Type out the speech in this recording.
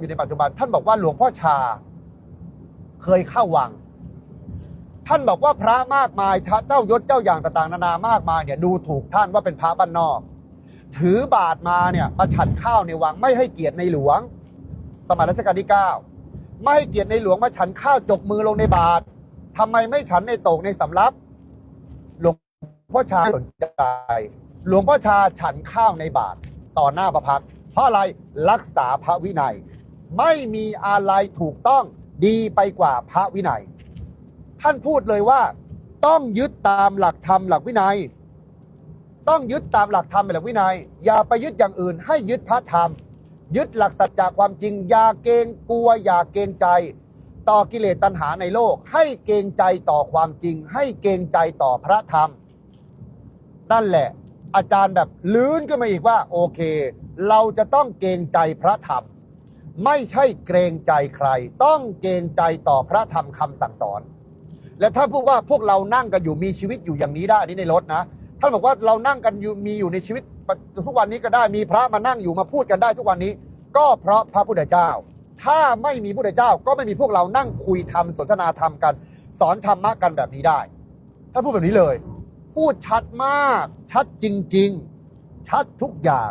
อยู่ในปัจจุบัน ท่านบอกว่าหลวงพ่อชา เคยเข้าวัง ท่านบอกว่าพระมากมายเจ้ายศเจ้าอย่างต่างๆ นานามากมายเนี่ยดูถูกท่านว่าเป็นพระบ้านนอก ถือบาทมาเนี่ยมาฉันข้าวในวังไม่ให้เกียรติในหลวง สมัยรัชกาลที่9ไม่ให้เกียรติในหลวงมาฉันข้าวจกมือลงในบาททำไมไม่ฉันในโตกในสำรับหลวงพ่อชาสนใจ หลวงพ่อชาฉันข้าวในบาทต่อหน้าพระพักเพราะอะไรรักษาพระวินัย ไม่มีอะไรถูกต้องดีไปกว่าพระวินัย ท่านพูดเลยว่า ต้องยึดตามหลักธรรมหลักวินัย ต้องยึดตามหลักธรรมหลักวินัย อย่าไปยึดอย่างอื่น ให้ยึดพระธรรม ยึดหลักสัจจะความจริง อย่าเกรงกลัว อย่าเกรงใจ ต่อกิเลสตัณหาในโลก ให้เกรงใจต่อความจริง ให้เกรงใจต่อพระธรรม นั่นแหละ อาจารย์แบบลื้นขึ้นมาอีกว่า โอเค เราจะต้องเกรงใจพระธรรม ไม่ใช่เกรงใจใคร ต้องเกรงใจต่อพระธรรมคำสั่งสอน และถ้าพูดว่าพวกเรานั่งกันอยู่มีชีวิตอยู่อย่างนี้ได้อันนี้ในรถนะท่านบอกว่าเรานั่งกันอยู่มีอยู่ในชีวิตทุกวันนี้ก็ได้มีพระมานั่งอยู่มาพูดกันได้ทุกวันนี้ ก็เพราะพระพุทธเจ้า ถ้าไม่มีพุทธเจ้าก็ไม่มีพวกเรานั่งคุยธรรมสนทนาธรรมกัน สอนธรรมะกันแบบนี้ได้ถ้าพูดแบบนี้เลย พูดชัดมาก ชัดจริง ๆ ชัดทุกอย่าง